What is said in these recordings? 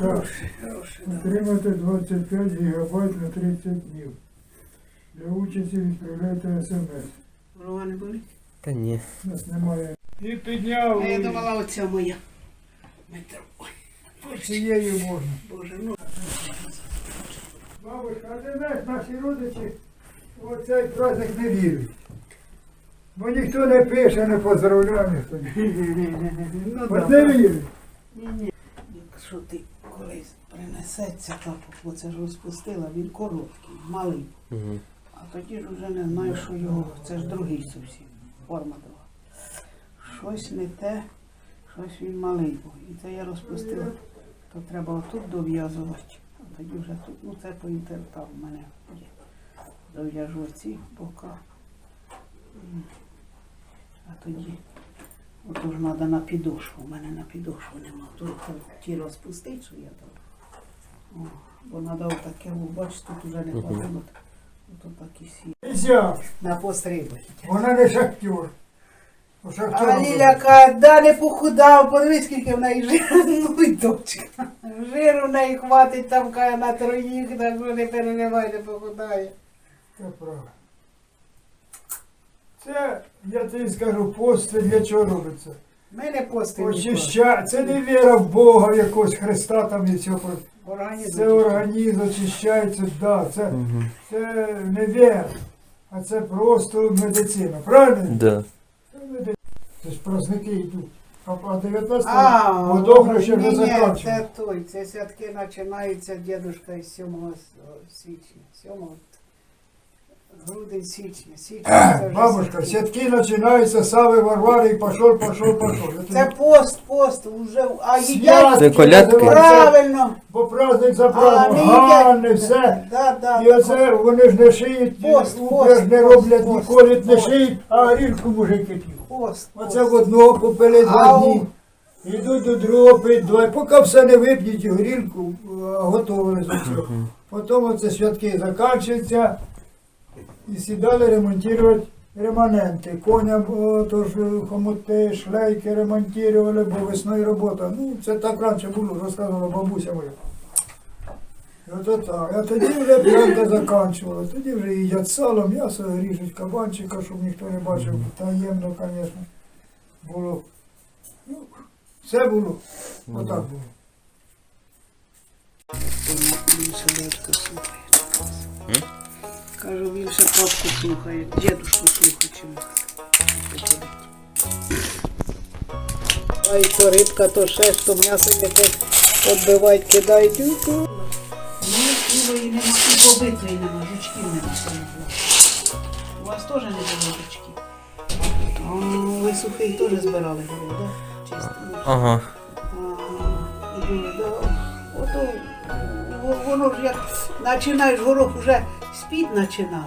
Так, отримати 25 гігабайт на 30 днів. Для участі відправляйте смс. Голова не болить? Та ні. У нас немає. І підняв А я думала, оця моя. Метро. Ой, цією можна. Боже, ну. Бабушка, а ти знаєш, наші родичі в цей праздник не вірять. Бо ніхто не пише, не поздравляє ніхто. Ну, От не вірить. Ні, ні. Якщо ти колись принесеться тапок, бо це ж розпустила, він короткий, малий. Угу. А тоді ж вже не знаю, що його. Це ж другий зовсім. Форма друга. Щось не те, щось він малий був. І це я розпустила. То треба отут дов'язувати. А тоді вже тут, ну це по інтертам в мене є. Дов'яжу ці бока. А тоді ото ж треба на підошву. У мене на підошву нема. Тут ті розпустить, що я там. О, бо треба отаке, о, бачиш, тут вже не Мгм. хватило. Ото так сі. На пострибу. Вона не шахтер. А Ліля каже, да не похудав, подивись, скільки в неї жиру. Ну й дочка. Жиру в неї хватить там каже на троїх, так що не переживай, не похудає. Це правда. Це, я тобі скажу, пост це для чого робиться? Ми не постимо. Очища... Це не віра в Бога, в якогось Христа там і все. Організм. Це організм очищається, да, це, Угу. це не віра, а це просто медицина. Правильно? Да. Це медицина. Це ж праздники йдуть. А а 19 А, водохреща вже ні, ні, закінчено. це той, це святки починаються дідушка із 7 січня. 7 грудень січня. Січня Бабушка, святки. починаються, Сави Варвари і пішов, пішов, пішов. Це пост, пост, уже, а їдять Це колядки? правильно. Бо праздник за А, праздник, не гарне все. Да, да, І оце вони ж не шиють, Пост, пост, не пост, роблять, пост, ніколи не пост. шиють, а горілку мужики п'ють. Пост, Оце пост. в одного попили два Ау. дні. Йдуть до другого пить два. Поки все не вип'ють і горілку, а, готовили за все. Потім оце святки закінчуються і сідали ремонтувати реманенти. Коням о, тож хомути, шлейки ремонтували, бо весною робота. Ну, це так раніше було, розказувала бабуся моя. І так. А тоді вже п'янка закінчувала. Тоді вже їдять сало, м'ясо, ріжуть кабанчика, щоб ніхто не бачив. Таємно, звісно, було. Ну, все було. Отак було. Більше Кажу, більше папку слухає, дідушку слухає, чим Ай, то рибка, то ще, то м'ясо яке відбивають, кидають. Ні, сілої нема, і побитої нема, жучків нема. У вас теж не було жучків? Ви сухий теж збирали, так? Чисто. Ага. А, і да. Ото воно ж як починаєш горох уже спіть починав,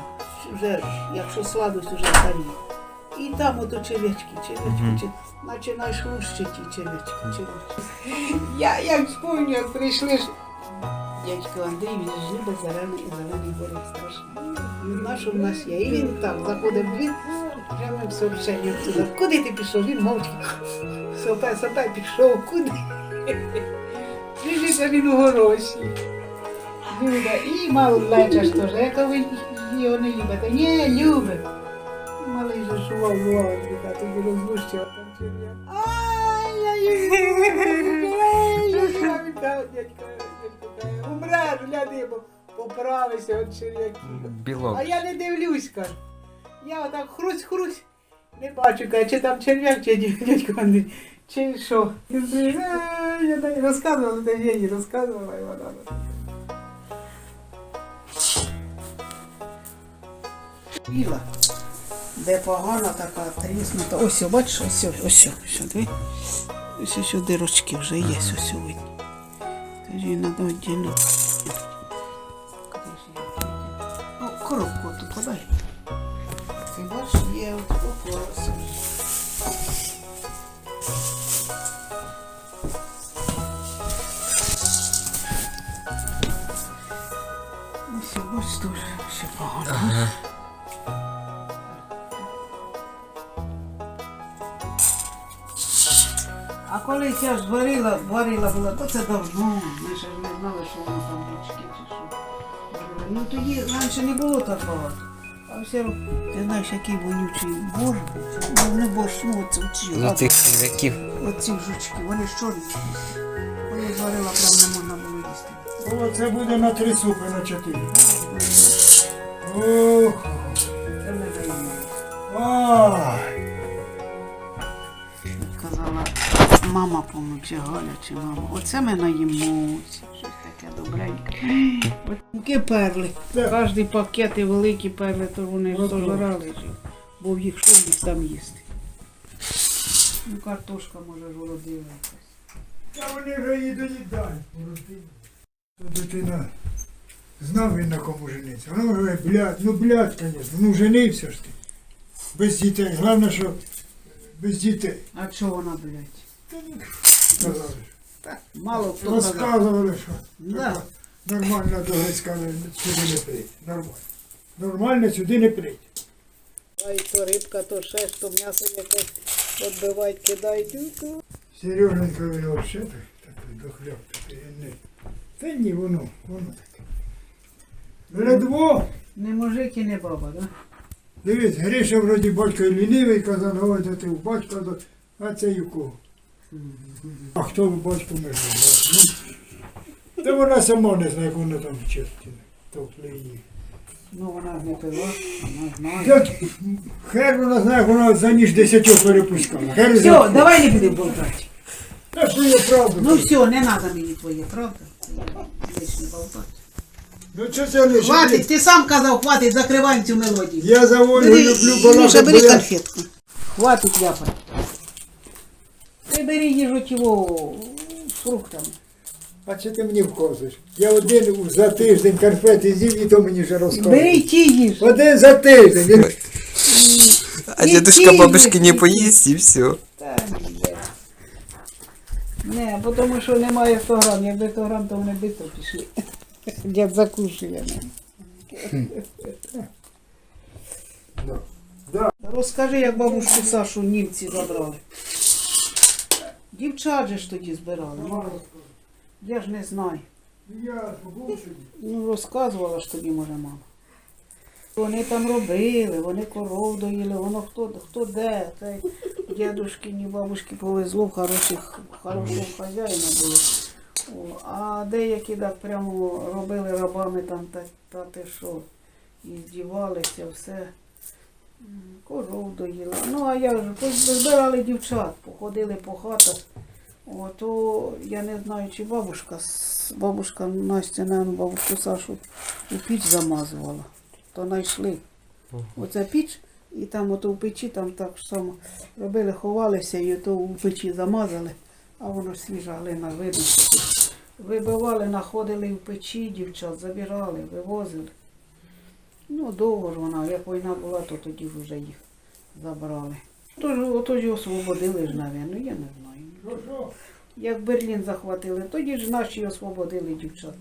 вже якщо сладость уже старіє. І там ото червячки, червячки, Мгм. чи починаєш лущити ті червячки, червячки. Я як вспомню, як прийшли ж. Дядько Андрій, він ж любить зелений і зелений горіх страшно. На що в нас є? І він так заходив в двір, прямо в сообщення. Куди ти пішов? Він мовчки. Сопе, сопе пішов, куди? Біжиться він у гороші. Люда, і мав лечаш теж, яка ви його не любите. Ні, любить. Малий же шував, бував, а тобі розлущив там черв'я. Ай, я їм. Умреш, гляди, бо поправися від черв'яків. Білок. А я не дивлюсь, кажу. Я отак хрусь-хрусь. Не бачу, кажу, чи там черв'як, чи дя- дядько Андрій, чи що. Ти, «Е, Я не розказувала, та я їй розказувала, і вона. Біла. Де погана така тріснута. Ось, бачиш, ось, ось, ось, диви. Ось ось дирочки вже є, ось ось. Тоді треба? Ну, коробку А колись я ж варила, варила була, то це давно. Ми ще ж не знали, що воно там річки чи що. Ну тоді раніше не було так багато. А все, ти знаєш, який вонючий борщ. Ну не борщ, ну оце оці. Ну цих сіряків. Оці жучки, вони ж чорні. Коли зварила, прям не можна було їсти. О, це буде на три супи, на чотири. Даємо. Казала, мама помоче, Галя чи мама. Оце ми наїмося. Щось таке добреньке. Такі перли. Так. Кожний пакет і великі перли, то вони ж Ну. Бо в їх що їх там їсти. Ну, картошка може ж якась. Та вони вже її доїдають. Дитина знав він на кому жениться. Воно вже, блядь, ну блядь, звісно, ну женився ж ти. Без дітей. Головне, що без дітей. А чого вона, блядь? Сказали. Мало хто казав. Розказували, що Да. така нормальна догадська сюди не прийде. Нормально. Нормально сюди не прийде. А і то рибка, то ще, то м'ясо якесь відбивають, кидають. Ну, Сереженька він взагалі так, такий дохляк, такий не. Та ні, воно, воно таке. Ледво, Не мужик і не баба, да? дивись, Гриша вроді батько і лінивий, казав, ой, то ти в батька, а це і у кого. А хто в батько може знати? Ну, та вона сама не знає, як вона там вчить. Топли її. Ну вона ж не пила, вона знає. Як хер вона знає, як вона за ніж десятьох перепускала. Хер Все, за- давай не будемо болтати. Та що є правда? Ну все, не треба мені твоє, правда? Лишнє болтати. Ну що це не Хватить, ти сам казав, хватить, закриваємо цю мелодію. Я за волю Бери, люблю Міша, балакати. бери бо я- конфетку. Хватить ляпати. Ти бери їжу його фруктами. А чи ти мені вказуєш? Я один за тиждень конфети з'їв, і то мені вже Бери розказує. ті їж. Один за тиждень. Він- А дедушка бабушки не які? поїсть і все. Та ні. Не, бо тому що немає 100 грам. Якби 100 грам, то вони швидко пішли. Дід закушує. Ну. Розкажи, як бабушку Сашу німці забрали. Дівчат же ж тоді збирали. Я ж не знаю. Ну, розказувала ж тобі, може, мама. Вони там робили, вони коров доїли, воно хто, хто де. Та й дядушкині, бабушки повезло, хороших, хорошого хазяїна було. О, а деякі так прямо робили рабами там, та, та ти що, і здівалися, все. М, Коров доїли. Ну, а я ж збирали дівчат, походили по хатах. О, то я не знаю, чи бабушка, бабушка Настя, наверное, бабушку Сашу у піч замазувала. То знайшли. Оце піч, і там ото в печі там так само робили, ховалися, і то у печі замазали, а воно ж свіжа глина видно. Вибивали, знаходили в печі дівчат, забирали, вивозили. Ну, довго ж вона, як війна була, то тоді вже їх забрали. Тож, ото освободили ж, напевно, я не знаю. Як Берлін захватили, тоді ж наші освободили дівчат.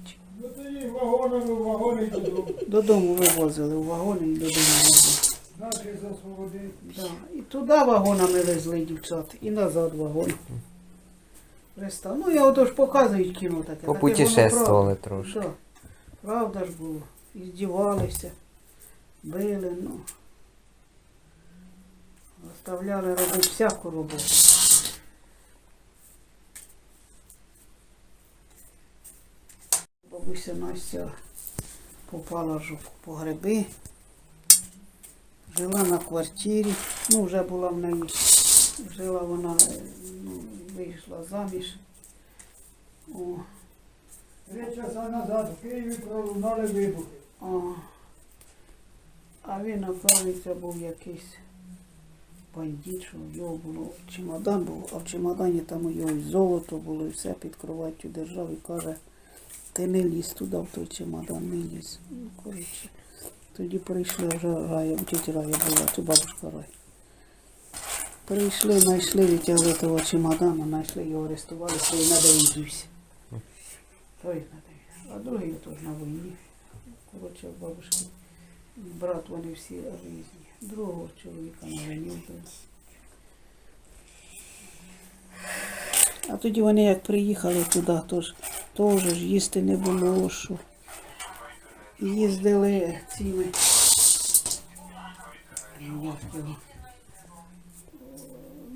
Ну тоді вагонами, вагони й додому. Додому вивозили, у вагони і додому везли. Наші засвободили. Да. І туди вагонами везли дівчат, і назад вагон. Приста. Ну, я ото ж показують кіно таке. Попутешествували трошки. Да. Правда ж було. Здівалися, били, ну. Заставляли робити всяку роботу. Бабуся Настя попала ж по гриби. Жила на квартирі, ну вже була в неї, жила вона, ну, вийшла заміж. О, Три часа назад в Києві пролунали вибухи. о. А він, оказується, був якийсь бандит, що в його було чемодан був, а в чемодані там у його і золото було, і все під кроваттю держав і каже, ти не лізь туди, в той чемодан, не лізь. Ну, коротше, тоді прийшли вже рая, тітя рая була, чи бабушка рая. Прийшли, знайшли, відтягли того чемодана, знайшли його арестували, що і на де він дівся. Той на де. А другий теж на війні. Коротше, бабушки. Брат, вони всі різні. Другого чоловіка на війні вбили. А тоді вони як приїхали туди, то ж теж ж їсти не було що. Їздили цими.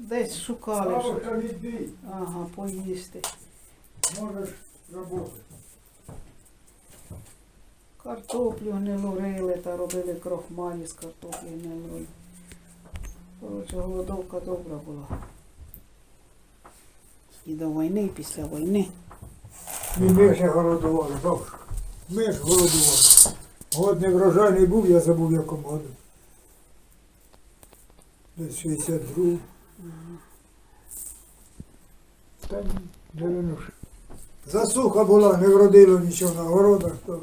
Десь шукали, Ага, поїсти. можеш роботи. Картоплю гнилу рили та робили крохмалі з картоплі гнилої. Коротше, голодовка добра була. І до війни, і після війни. І ми ж голодували, бабушка. Ми ж голодували. Год не був, я забув якому году. Десь 62. Та ні, 90. Засуха була, не вродило нічого на городах, то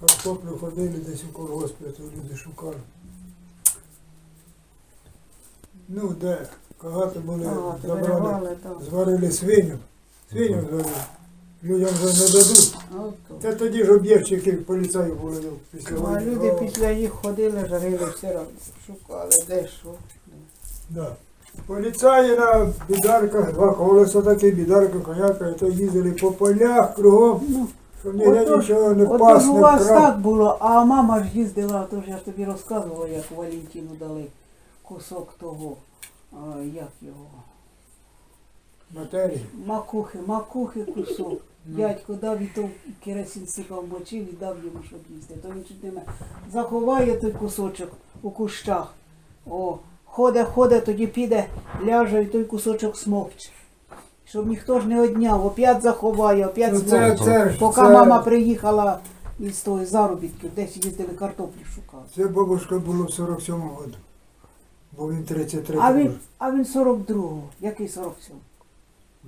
картоплю ходили десь у колгоспі, то люди шукали. Ну де, кагати були, А, забрали, виривали зварили свиню. Свиню зварили. Людям вже не дадуть. Це тоді ж об'єктики поліцаїв були ну, після А війни. люди після їх ходили, жарили все одно, шукали, де що. Да. Поліцаї на бідарках, два колеса такі, бідарка, коняка, і то їздили по полях кругом, Ну, щоб ніде нічого не пас, у вас вкрав. так було, а мама ж їздила, то ж я ж тобі розказувала, як Валентину дали кусок того, а, як його, Матерії. макухи, макухи кусок. Дядько дав і то керосин сипав мочив і дав йому, щоб їсти. То він чуть не ме- заховає той кусочок у кущах. О, ходить, ходить, тоді піде, ляже і той кусочок смокче. Щоб ніхто ж не одняв, опять заховає, опять Ну, смокче. це, це, Поки мама приїхала із тої заробітки, десь їздили картоплю шукали. це бабушка було в 47-му году. Бо він 33 А він, а він 42-го. Який 47?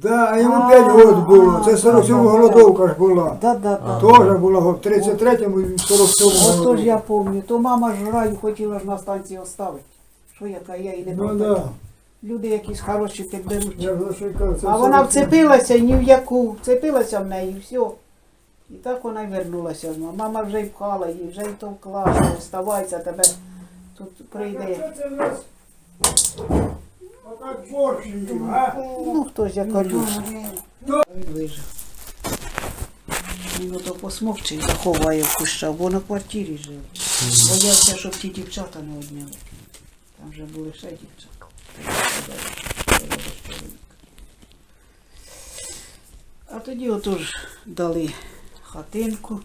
Да, а йому А, 5 років було. Це 47 да, да, голодовка ж була. Да, да, да. Теж була в 33-му і в 47-му Ото ж я пам'ятаю, то мама ж раю хотіла ж на станції оставити. Що яка я і не Ну да. Люди якісь хороші підберуть. Я що й кажу, це А вона 47-му. вцепилася ні в яку, вцепилася в неї, і все. І так вона й вернулася. Мама вже й пхала її, вже й товкла, що вставайся, тебе тут прийде. Що це в нас? Отак борщ їм, а? Ну, хтось як колюш. Вижив. Він ото посмовчий заховає в кущах, бо на квартирі жив. Боявся, щоб ті дівчата не одняли. Там вже були ще дівчата. А тоді отож дали хатинку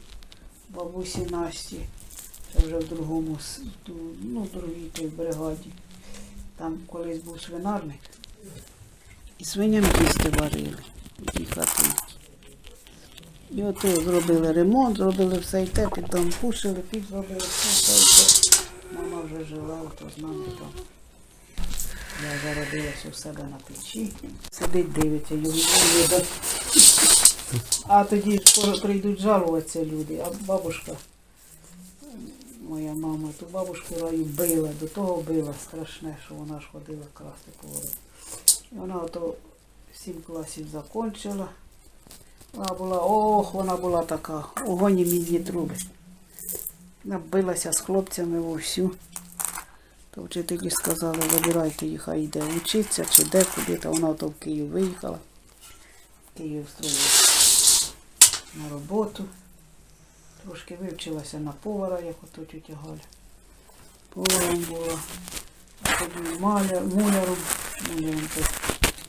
бабусі Насті. Це вже в другому, ну, в другій той бригаді. Там колись був свинарник. І свиням їсти варили у тій хатинці. І ото зробили ремонт, зробили все і те, піддом пушили, пів зробили все, і те. Мама вже жила, ото з нами там. Я зародилася у себе на печі. Сидить, дивиться, йому не. А тоді скоро прийдуть жалуватися люди, а бабушка, моя мама, ту бабушку раю била, до того била страшне, що вона ж ходила красти поводити. І вона ото сім класів закінчила. Вона була, ох, вона була така, огонь і мідні труби. Набилася з хлопцями вовсю. То вчителі сказали, вибирайте їх, а йде вчитися чи де, куди, та вона то в Київ виїхала. Київ встроїлася на роботу. Трошки вивчилася на повара, як ото тетя Галя. Поваром була. А тоді муляром,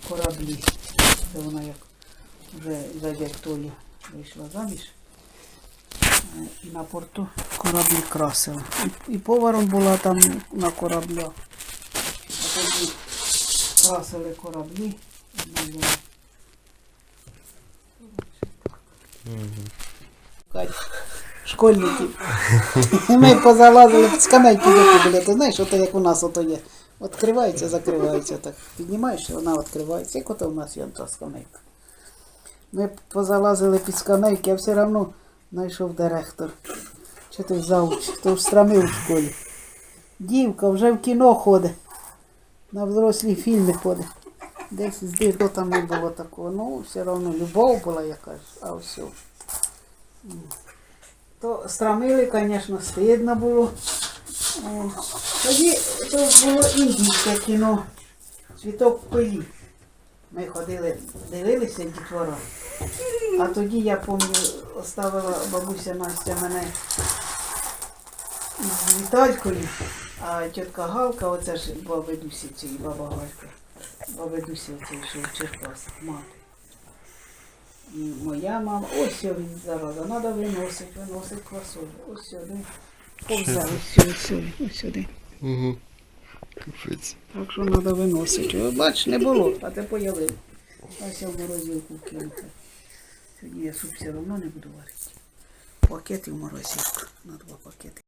кораблі. Це вона як вже за дядь вийшла заміж. На порту кораблі красила. І, поваром була там на кораблях. Красили кораблі. Школьників. Ми позалазили в скамейки які були. Ти знаєш, ото як у нас ото є. Відкривається, закривається так. Піднімаєш, вона відкривається. Як ото у нас є та скамейка. Ми позалазили під скамейки, а все одно знайшов директор. Чи той завуч, хто встрамив в школі. Дівка вже в кіно ходить. На взрослі фільми ходить. Десь з дирко там не було такого. Ну, все одно любов була якась, а все. То страмили, звісно, стидно було. Тоді то було індійське кіно. Цвіток пилі. Ми ходили, дивилися дітвора. А тоді я пам'ятаю, оставила бабуся Настя мене з Віталькою, а тітка Галка, оце ж Дусі цієї, баба Галька. Баби Дусі оцей, що в Черкасах, мати. І моя мама, ось він зараз, треба виносить, виносить квасолю. Ось сюди. Повзав, ось сюди, ось сюди. Угу. Капець. Так що треба виносити. Бач, не було, а те появив. Ось я в морозилку кинути. Сьогодні я суп все одно не буду варити. Пакети в морозилку. На два пакети.